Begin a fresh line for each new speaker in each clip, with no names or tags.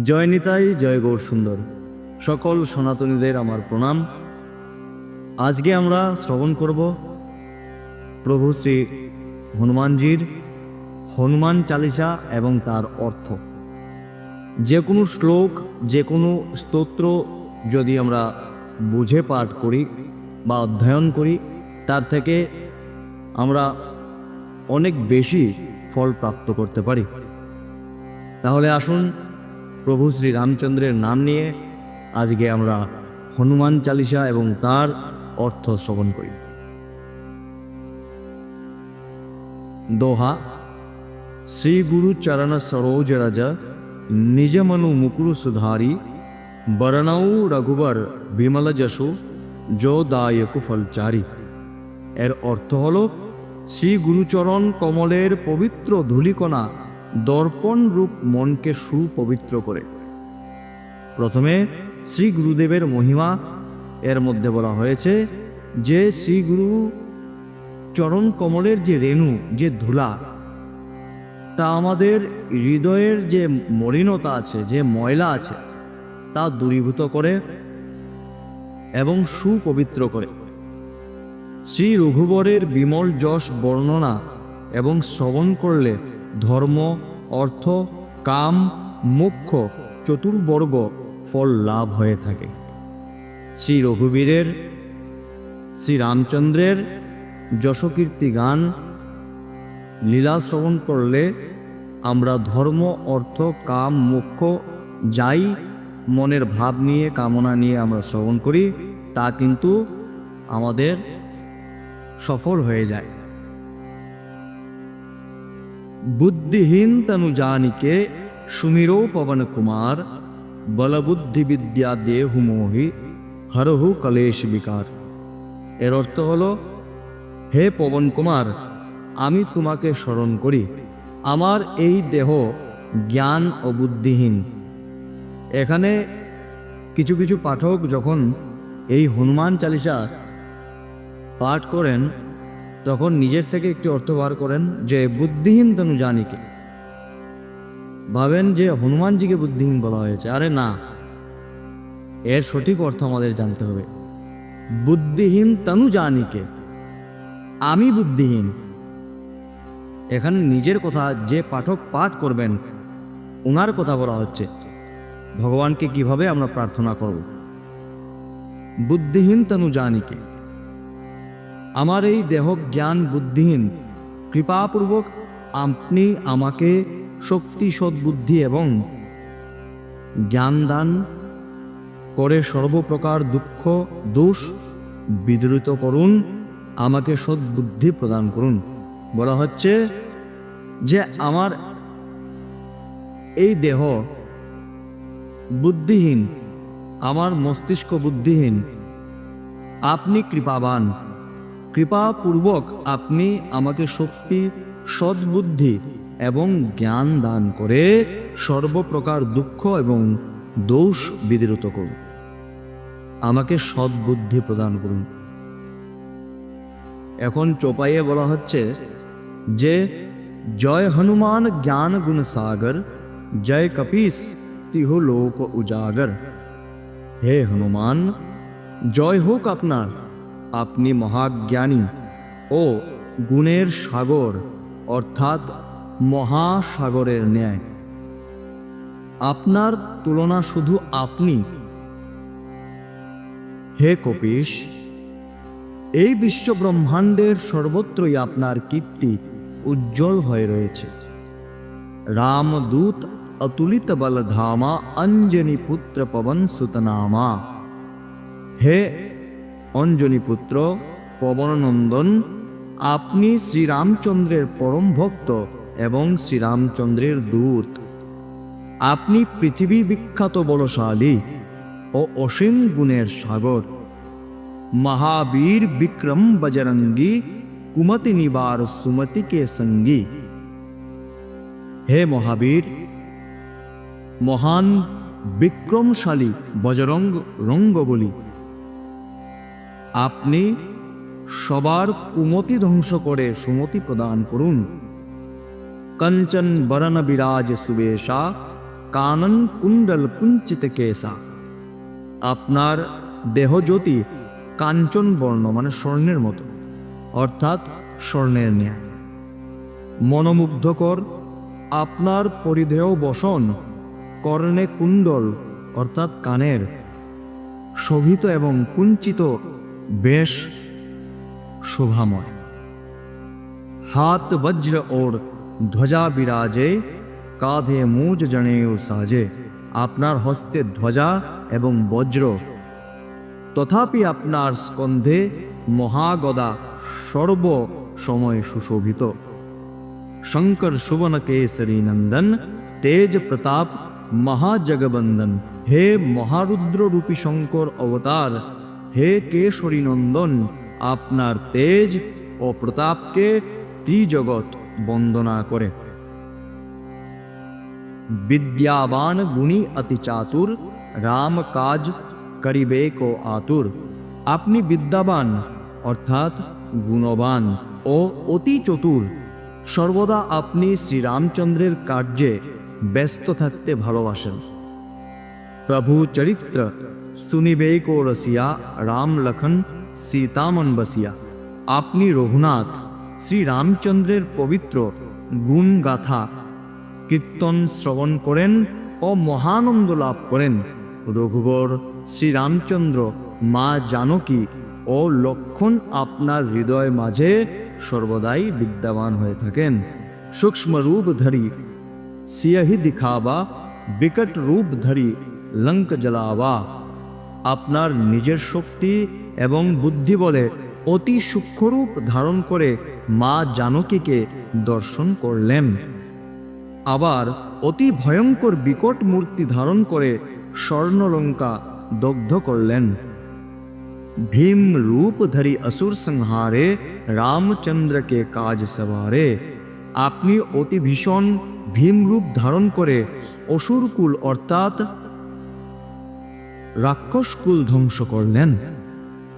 জয় নিতাই, জয় গৌর সুন্দর। সকল সনাতনীদের আমার প্রণাম। আজকে আমরা শ্রবণ করব প্রভু শ্রী হনুমানজির হনুমান চালিসা এবং তার অর্থ। যে কোনো শ্লোক, যে কোনো স্তোত্র যদি আমরা বুঝে পাঠ করি বা অধ্যয়ন করি, তার থেকে আমরা অনেক বেশি ফল প্রাপ্ত করতে পারি। তাহলে আসুন প্রভু শ্রী রামচন্দ্রের নাম নিয়ে আজকে আমরা হনুমান চালিসা এবং তার অর্থ শ্রবণ করি। দোহা, শ্রী গুরু চরণ সরোজ রাজ, নিজ মনু মুকুরু সুধারি বরণৌ রঘুবর বিমল যশু, যো দায়ক ফলচারি এর অর্থ হল, শ্রী গুরুচরণ কমলের পবিত্র ধূলিকণা দর্পণ রূপ মনকে সুপবিত্র করে। প্রথমে শ্রী গুরুদেবের মহিমা এর মধ্যে বলা হয়েছে যে শ্রী গুরু চরণ কমলের যে রেণু, যে ধুলা, তা আমাদের হৃদয়ের যে মলিনতা আছে, যে ময়লা আছে, তা দূরীভূত করে এবং সুপবিত্র করে। শ্রী রঘুবরের বিমল যশ বর্ণনা এবং শ্রবণ করলে ধর্ম, অর্থ, কাম, মোক্ষ, চতুর্বর্গ ফল লাভ হয়ে থাকে। শ্রী রঘুবীরের, শ্রী রামচন্দ্রের যশকীর্তি গান লীলা শ্রবণ করলে আমরা ধর্ম, অর্থ, কাম, মোক্ষ যাই মনের ভাব নিয়ে, কামনা নিয়ে আমরা শ্রবণ করি, তা কিন্তু আমাদের সফল হয়ে যায়। জানিকে সুমিরো পবন কুমার বলবুদ্ধি বিদ্যা দেহু মোহি হরহু কলেশ বিকার এর অর্থ হলো, হে পবন কুমার আমি তোমাকে স্মরণ করি, আমার এই দেহ জ্ঞান ও বুদ্ধিহীন। এখানে কিছু কিছু পাঠক যখন এই হনুমান চালিসা পাঠ করেন তখন নিজের থেকে একটি অর্থ বার করেন যে, বুদ্ধিহীন তনু জানিকে ভাবেন যে, হনুমানজিকে বুদ্ধিহীন বলা হয়েছে। আরে না। এর সঠিক অর্থ আমাদের জানতে হবে। বুদ্ধিহীন তনু জানিকে আমি বুদ্ধিহীন। এখানে নিজের কথা যে পাঠক পাঠ করবেন ওনার কথা বলা হচ্ছে। ভগবানকে কীভাবে আমরা প্রার্থনা করব? বুদ্ধিহীন তনু জানিকে আমার এই দেহ জ্ঞান বুদ্ধিহীন। কৃপাপূর্বক আপনি আমাকে শক্তি, সদ্বুদ্ধি এবং জ্ঞান দান করে সর্বপ্রকার দুঃখ, দোষ বিদরিত করুন, আমাকে সদ্বুদ্ধি প্রদান করুন। বলা হচ্ছে যে আমার এই দেহ বুদ্ধিহীন, আমার মস্তিষ্ক বুদ্ধিহীন। আপনি কৃপাবান। কৃপাপূর্বক আপনি আমাকে শক্তি, সদ্বুদ্ধি এবং জ্ঞান দান করে সর্বপ্রকার দুঃখ এবং দোষ বিদরিত করুন। আমাকে সদ্বুদ্ধি প্রদান করুন। এখন চোপাইয়ে বলা হচ্ছে যে, জয় হনুমান জ্ঞান গুণ সাগর, জয় কপিস তিহ লোক উজাগর। হে হনুমান, জয় হোক আপনার। আপনি মহাজ্ঞানী ও গুণের সাগর, অর্থাৎ মহাসাগরের ন্যায়। আপনার তুলনা শুধু আপনি। হে কপিস এই বিশ্ব ব্রহ্মাণ্ডের সর্বত্রই আপনার কীর্তি উজ্জ্বল হয়ে রয়েছে। রামদূত অতুলিত বলধামা অঞ্জনী পুত্র পবন সুতনামা। হে অঞ্জনী পুত্র পবননন্দন, আপনি শ্রীরামচন্দ্রের পরম ভক্ত এবং শ্রীরামচন্দ্রের দূত। আপনি পৃথিবী বিখ্যাত বলশালী ও অসীম গুণের সাগর। মহাবীর বিক্রম বজরঙ্গী, কুমতি নিবার সুমতি কে সঙ্গী। হে মহাবীর, মহান, বিক্রমশালী বজরঙ্গ রঙ্গ বলি আপনি সবার কুমতি ধ্বংস করে সুমতি প্রদান করুন। কঞ্চন বরণ বিরাজ সুবেশা, কানন কুণ্ডল কুঞ্চিত কেশা। আপনার দেহজ্যোতি কাঞ্চন বর্ণ মানে স্বর্ণের মতো, অর্থাৎ স্বর্ণের ন্যায়। মনোমুগ্ধকর, আপনার পরিধেয় বসন, কর্ণে কুণ্ডল, অর্থাৎ কানের, শোভিত এবং কুঞ্চিত বেশ শোভাময়। হাত বজ্র ওর ধ্বজা বিরাজে, কাঁধে মুজ জনেও সাজে। আপনার হস্তে ধ্বজা এবং বজ্র। তথাপি আপনার স্কন্ধে মহাগদা সর্ব সময় সুশোভিত। শঙ্কর সুবন কেসরী নন্দন, তেজ প্রতাপ মহাজগবন্দন হে মহারুদ্র রূপী শঙ্কর অবতার হে কেশরী নন্দন আপনার তেজ ও প্রতাপকে জগৎ বন্দনা করে। বিদ্যাবান গুণী অতি চাতুর, রাম কাজ করিবে কো আতুর। আপনি বিদ্যাবান, অর্থাৎ গুণবান ও অতি চতুর। সর্বদা আপনি শ্রীরামচন্দ্রের কার্যে ব্যস্ত থাকতে ভালোবাসেন। প্রভু চরিত্র সুনিবে কো রসিয়া রাম লখন সীতামন বসিয়া আপনি রঘুনাথ শ্রী রামচন্দ্রের পবিত্র গুণ গাথা কীর্তন শ্রবণ করেন ও মহানন্দ লাভ করেন রঘুবর শ্রীরামচন্দ্র মা জানকী ও লক্ষণ আপনার হৃদয় মাঝে সর্বদাই বিদ্যমান হয়ে থাকেন সূক্ষ্ম রূপ ধরি সিয়াহি দিখাবা বিকট ধরি লঙ্ক জ্বালাবা আপনার নিজের শক্তি এবং বুদ্ধি বলে অতি সূক্ষ্মরূপ ধারণ করে মা জানকীকে দর্শন করলেন। আবার অতি ভয়ঙ্কর বিকট মূর্তি ধারণ করে স্বর্ণলঙ্কা দগ্ধ করলেন। ভীম রূপধারী অসুর সংহারে, রামচন্দ্রকে কাজ সবারে। আপনি অতি ভীষণ ভীমরূপ ধারণ করে অসুরকুল অর্থাৎ রাক্ষসকুল ধ্বংস করলেন।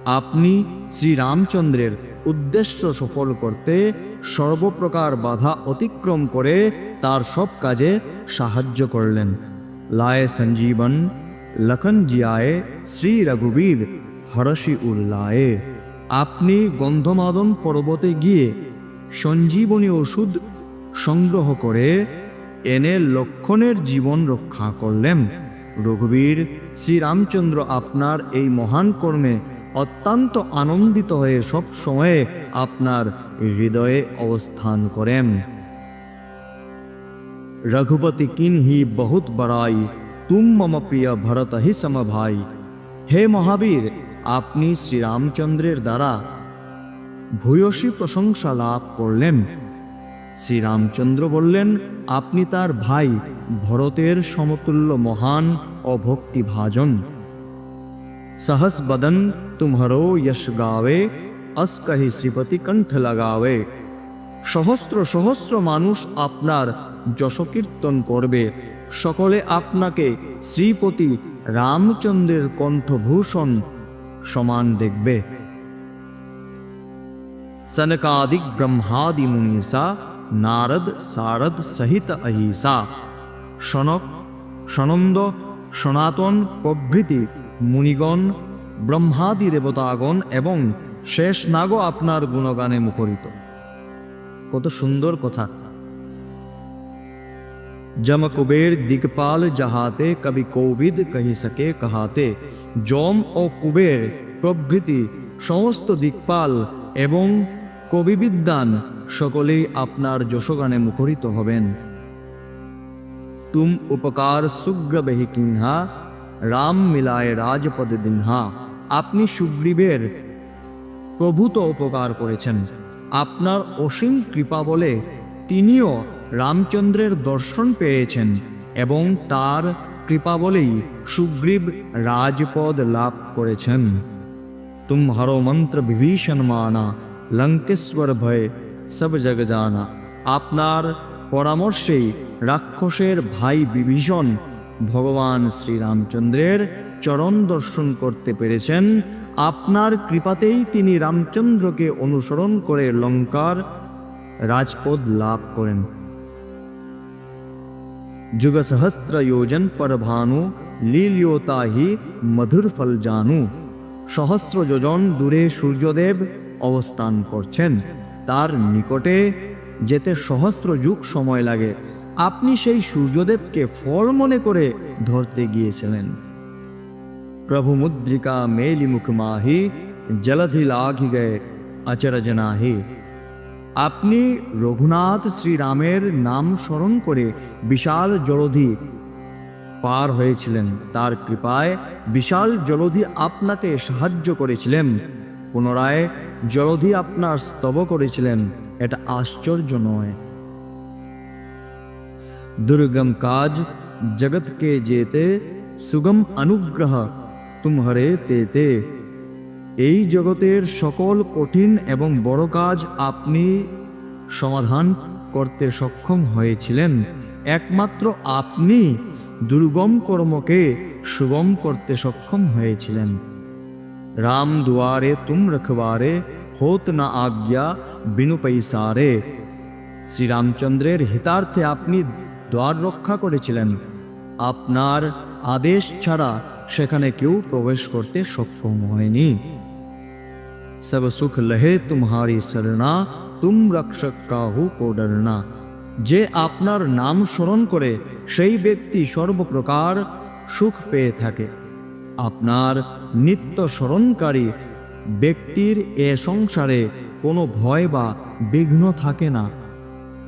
আপনি শ্রীরামচন্দ্রের উদ্দেশ্য সফল করতে সর্বপ্রকার বাধা অতিক্রম করে তার সব কাজে সাহায্য করলেন। লায়ে সঞ্জীবন, লখন জিয়ায়ে, শ্রী রঘুবীর, হরষি উল্লায়ে আপনি গন্ধমাদন পর্বতে গিয়ে সঞ্জীবনী ওষুধ সংগ্রহ করে এনে লক্ষণের জীবন রক্ষা করলেন। রঘুবীর, শ্রীরামচন্দ্র আপনার এই মহান কর্মে অত্যন্ত আনন্দিত হয়ে সব সময়ে আপনার হৃদয়ে অবস্থান করেন। রঘুপতি কিনহি বহুত বড়াই, তুম মম প্রিয় ভরত হি সম ভাই। হে মহাবীর, আপনি শ্রীরামচন্দ্রের দ্বারা ভূয়সী প্রশংসা লাভ করলেন। শ্রীরামচন্দ্র বললেন আপনি তার ভাই ভরতের সমতুল্য মহান ও ভক্তিভাজন सहस बदन तुम्हारो यश गावे अस कही শ্রীপতি কণ্ঠ লাগাবে সহস্র সহস্র মানুষ আপনার যশকীর্তন করবে সকলে আপনাকে শ্রীপতি রামচন্দ্রের কণ্ঠভূষণ সমান দেখবে সনকাদিক ব্রহ্মাদি মুনিসা নারদ সারদ সহিত অহিসা সনক সনন্দ সনাতন, প্রভৃতি, মুনিগণ, ব্রহ্মাদি দেবতাগণ এবং শেষ নাগ আপনার গুণগানে মুখরিত। কত সুন্দর কথা। যম কুবের দিকপাল যাহাতে কবি কৌবিদ কহি সকে কাহাতে, যম ও কুবের প্রভৃতি সমস্ত দিকপাল এবং কবিবিদ্যান সকলেই আপনার যশোগানে মুখরিত হবেন। তুম উপকার সুগ্রবেহী কিংহা রাম মিলায় রাজপদ দিনহা। আপনি সুগ্রীবের প্রভূত উপকার করেছেন। আপনার অসীম কৃপা বলে তিনিও রামচন্দ্রের দর্শন পেয়েছেন এবং তার কৃপা বলেই সুগ্রীব রাজপদ লাভ করেছেন। তুম হরো মন্ত্র বিভীষণ মানা, লঙ্কেশ্বর ভয় সব জগ জানা। আপনার পরামর্শেই রাক্ষসের ভাই বিভীষণ ভগবান শ্রীরামচন্দ্রের চরণ দর্শন করতে পেরেছেন। আপনার কৃপাতেই তিনি রামচন্দ্রকে অনুসরণ করে লঙ্কার রাজপদ লাভ করেন। যুগ সহস্র যোজন পর ভানু লীলিয়োতা হি মধুর ফল জানু। সহস্র যোজন দূরে সূর্যদেব অবস্থান করছেন। তার নিকটে যেতে সহস্র যুগ সময় লাগে। আপনি সেই সূর্যদেবকে ফল মনে করে ধরতে গিয়েছিলেন। প্রভু মুদ্রিকা মেলি মুখমাহি জলধি লাগি গে আচরজনাহি আপনি রঘুনাথ শ্রীরামের নাম স্মরণ করে বিশাল জলধি পার হয়েছিলেন। তার কৃপায় বিশাল জলধি আপনাকে সাহায্য করেছিলেন। পুনরায় জলধি আপনার স্তব করেছিলেন এটা আশ্চর্য নয় दुर्गम काज जगत के जेते সুগম অনুগ্রহ তুমহরে তেতে এই জগতের সকল কঠিন এবং বড় কাজ আপনি সমাধান করতে সক্ষম হয়েছিলেন একমাত্র আপনি দুর্গম কর্মকে সুগম করতে সক্ষম হয়েছিলেন রাম দুয়ারে তুম রখবারে হোত না আজ্ঞা বিনু পৈসারে শ্রীরামচন্দ্রের হিতার্থে আপনি দ্বার রক্ষা করেছিলেন আপনার আদেশ ছাড়া সেখানে কেউ প্রবেশ করতে সক্ষম হয়নি সব সুখ লহে তুমহারি শরণা তুম রক্ষক কাহু কো ডরনা যে আপনার নাম স্মরণ করে সেই ব্যক্তি সর্বপ্রকার সুখ পেয়ে থাকে আপনার নিত্য স্মরণকারী ব্যক্তির এ সংসারে কোনো ভয় বা বিঘ্ন থাকে না।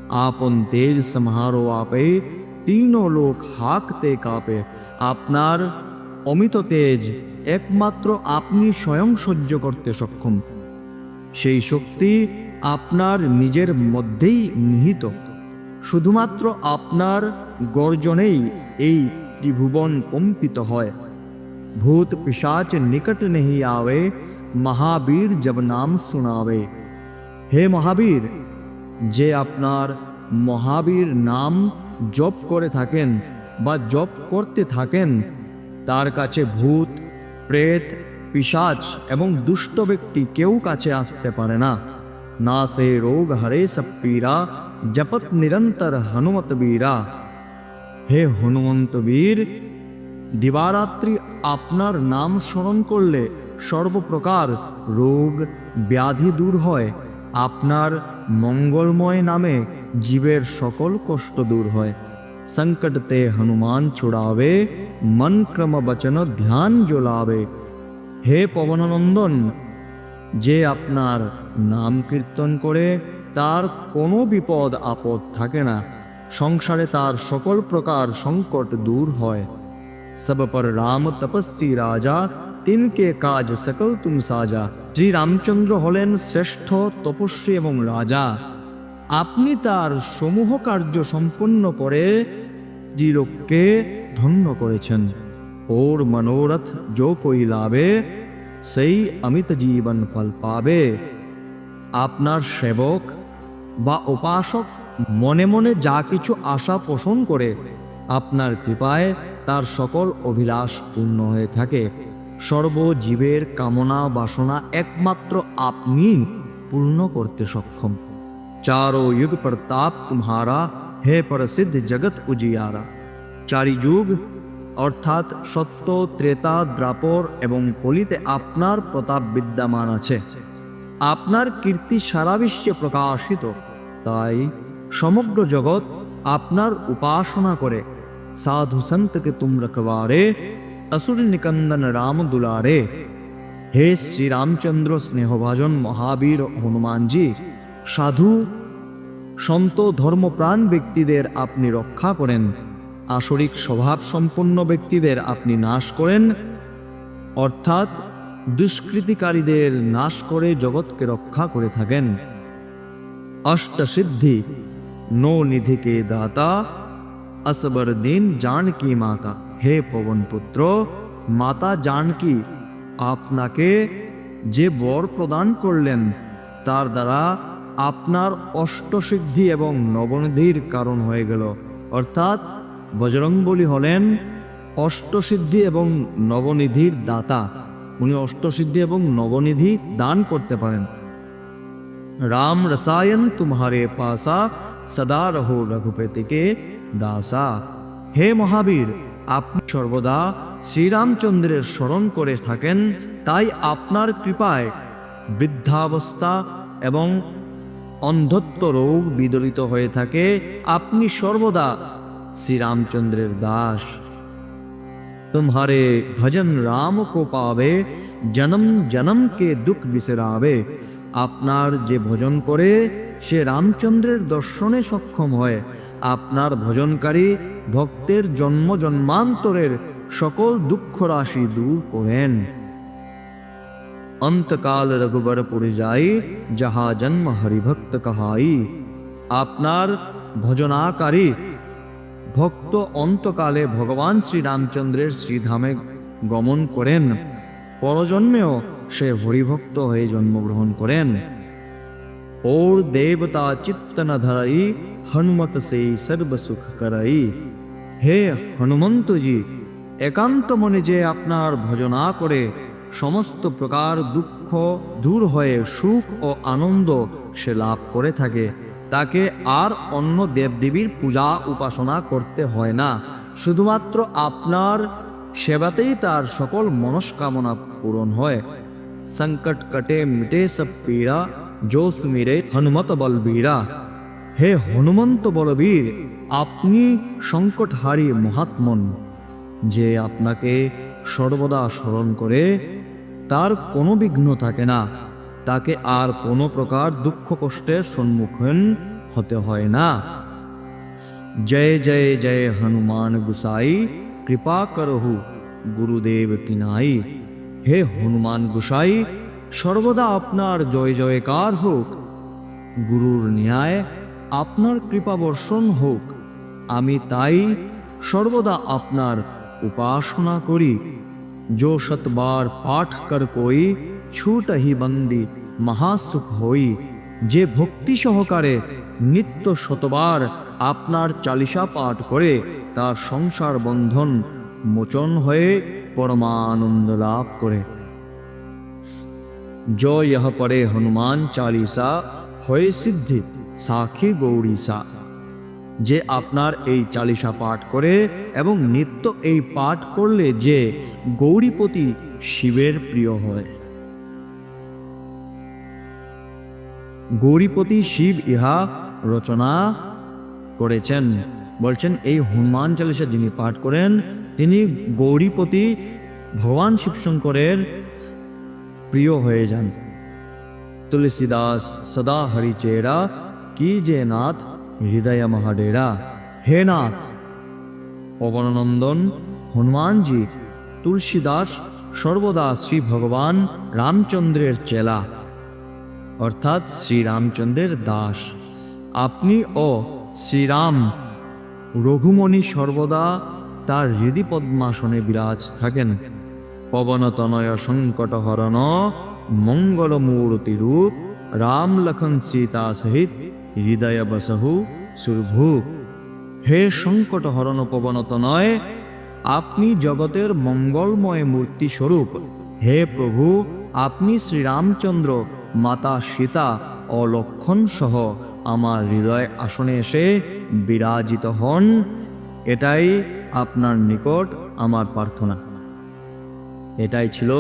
আপন তেজ সম্হারো আপে তিনো লোক হাঁকতে কাঁপে। আপনার অমিত তেজ একমাত্র আপনি স্বয়ং সহ্য করতে সক্ষম। সেই শক্তি আপনার নিজের মধ্যেই নিহিত। শুধুমাত্র আপনার গর্জনেই এই ত্রিভুবন কম্পিত হয়। ભૂત પિશાચ નિકટ નહીં આવે মহাবীর জব নাম শোনাবে হে মহাবীর যে আপনার মহাবীর নাম জপ করে থাকেন বা জপ করতে থাকেন তার কাছে ভূত প্রেত পিসাচ এবং দুষ্ট ব্যক্তি কেউ কাছে আসতে পারে না না সে রোগ হরে সব পীরা জপত নিরন্তর হনুমত বীরা হে হনুমন্ত বীর দিবারাত্রি আপনার নাম স্মরণ করলে সর্বপ্রকার রোগ, ব্যাধি দূর হয়। আপনার মঙ্গলময় নামে জীবের সকল কষ্ট দূর হয়। সংকটতে হনুমান ছোড়াবে মন ক্রম বচন ধ্যান જોલાવે হে পবননন্দন, যে আপনার নাম কীর্তন করে তার কোনো বিপদ আপদ থাকে না। সংসারে তার সকল প্রকার সংকট দূর হয়। সব পর রাম তপস্বী রাজা তিনকে কাজ সকল তুম সাজা শ্রী রামচন্দ্র হলেন শ্রেষ্ঠ তপস্বী এবং রাজা আপনি তার সমূহ কার্য সম্পন্ন করে ত্রিলোককে ধন্য করেছেন ওর মনোরথ जो कोई লাভে সেই অমিত জীবন ফল পাবে আপনার সেবক বা উপাসক মনে মনে যা কিছু আশা পোষণ করে আপনার কৃপায় তার সকল অভিলাষ পূর্ণ হয়ে থাকে। সর্বজীবের কামনা বাসনা একমাত্র আপনি পূর্ণ করতে সক্ষম। চারো যুগ প্রতাপ তুমারা, হে প্রসিদ্ধ জগৎ উজিয়ারা। চারি যুগ, অর্থাৎ সত্য, ত্রেতা, দ্রাপর এবং কলিতে আপনার প্রতাপ বিদ্যমান আছে। আপনার কীর্তি সারা বিশ্বে প্রকাশিত, তাই সমগ্র জগৎ আপনার উপাসনা করে। সাধু সন্তকে তুম রখবারে असुर निकंदन राम दुलारे হে শ্রী রামচন্দ্র স্নেহভাজন মহাবীর হনুমানজি সাধু সন্ত ধর্মপ্রাণ ব্যক্তিদের আপনি রক্ষা করেন আসরিক স্বভাব সম্পন্ন ব্যক্তিদের আপনি নাশ করেন অর্থাৎ দুষ্কৃতিকারীদের নাশ করে জগৎকে রক্ষা করে থাকেন অষ্টসিদ্ধি নো নিধিকে দাতা અસબર દિન જાનકી માતા হে পবন পুত্র মাতা জানকি আপনাকে যে বর প্রদান করলেন তার দ্বারা আপনার অষ্টসিদ্ধি এবং নবনিধির কারণ হয়ে গেল অর্থাৎ বজরংবলী হলেন অষ্টসিদ্ধি এবং নবনিধির দাতা উনি অষ্টসিদ্ধি এবং নবনিধি দান করতে পারেন রাম রসায়ন তুমারে পাশা সদা রহু রঘুপতিকে के दासा হে মহাবীর আপনি সর্বদা শ্রীরামচন্দ্রের স্মরণ করে থাকেন তাই আপনার কৃপায় বৃদ্ধাবস্থা এবং অন্ধত্ব রোগ বিদলিত হয়ে থাকে আপনি সর্বদা শ্রীরামচন্দ্রের দাস तुम्हारे भजन राम को पावे জনম জনম কে দুঃখ বিসরাবে আপনার যে ভজন করে সে রামচন্দ্রের দর্শনে সক্ষম হয় আপনার ভজনকারী ভক্তের জন্ম জন্মান্তরের সকল দুঃখ রাশি দূর করেন। অন্তকাল রঘুবরপুরে যাই, যাহা জন্ম হরিভক্ত কাহাই। আপনার ভজনাকারী ভক্ত অন্তকালে ভগবান শ্রীরামচন্দ্রের শ্রীধামে গমন করেন। পরজন্মেও সে হরিভক্ত হয়ে জন্মগ্রহণ করেন। দেবতা চিত্ত ন ধরাই হনুমত সে সর্ব সুখ করাই হে হনুমন্তজি একান্ত মনে যে আপনার ভজনা করে সমস্ত প্রকার দুঃখ দূর হয়ে সুখ ও আনন্দ সে লাভ করে থাকে তাকে আর অন্য দেবদেবীর পূজা উপাসনা করতে হয় না শুধুমাত্র আপনার সেবাতেই তার সকল মনস্কামনা পূরণ হয় সংকট কটে মিটে সব পীড়া जो সুমিরে হনুমত বলবীরা, হে হনুমন্ত বলবীর, আপনি সংকটহারী মহাত্মন, যে আপনাকে সর্বদা স্মরণ করে তার কোনো বিঘ্ন থাকে না, তাকে আর কোনো প্রকার দুঃখ কষ্টের সম্মুখীন হতে হয় না। জয় জয় জয় হনুমান গুসাই, কৃপা করহু গুরুদেব কিনাই, হে হনুমান গুসাই সর্বদা আপনার জয় জয়কার হোক। গুরুর ন্যায় আপনার কৃপা বর্ষণ হোক। আমি তাই সর্বদা আপনার উপাসনা করি। जो শতবার পাঠ কর কই, ছুট হি বন্দি মহাসুখ হই। যে ভক্তি সহকারে নিত্য শতবার আপনার চালিসা পাঠ করে, তার সংসার বন্ধন মোচন হয়ে পরমানন্দ লাভ করে। जो यह पढ़े हनुमान चालीसा হয়ে সিদ্ধি সাক্ষী গৌরীসা যে আপনার এই চালিসা পাঠ করে এবং নিত্য এই পাঠ করলে যে গৌরীপতি শিবের প্রিয় হয় গৌরীপতি শিব ইহা রচনা করেছেন বলছেন এই হনুমান চালিসা যিনি পাঠ করেন তিনি গৌরীপতি ভগবান শিবশঙ্করের প্রিয় হয়ে যান। তুলসীদাস, সদা হরিচেরা, কি যে নাথ, হৃদয় মহাডেরা। হে নাথ! পবননন্দন হনুমানজি, তুলসীদাস, সর্বদা শ্রী ভগবান রামচন্দ্রের চেলা। অর্থাৎ শ্রী রামচন্দ্রের দাস। আপনি ও শ্রীরাম রঘুমণি সর্বদা তার হৃদি পদ্মাসনে বিরাজ থাকেন। পবনতনয় সংকট হরণ মঙ্গল মূর্তি রূপ রাম লখন সীতা সহিত হৃদয় বসহু সুরভু। হে সংকট হরণ পবনতনয়, আপনি জগতের মঙ্গলময় মূর্তি স্বরূপ। হে প্রভু, আপনি শ্রীরামচন্দ্র, মাতা সীতা ও লক্ষণ সহ আমার হৃদয় আসনে এসে বিরাজিত হন। এটাই আপনার নিকট আমার প্রার্থনা। এটাই ছিল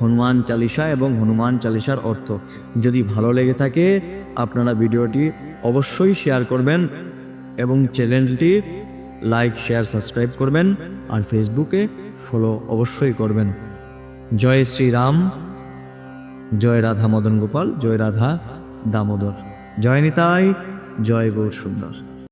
হনুমান চালিসা এবং হনুমান চালিসার অর্থ। যদি ভালো লেগে থাকে, আপনারা ভিডিওটি অবশ্যই শেয়ার করবেন এবং চ্যানেলটি লাইক, শেয়ার, সাবস্ক্রাইব করবেন আর ফেসবুকে ফলো অবশ্যই করবেন। জয় শ্রীরাম, জয় রাধা মদন গোপাল, জয় রাধা দামোদর। জয় নিতাই, জয় গৌর সুন্দর।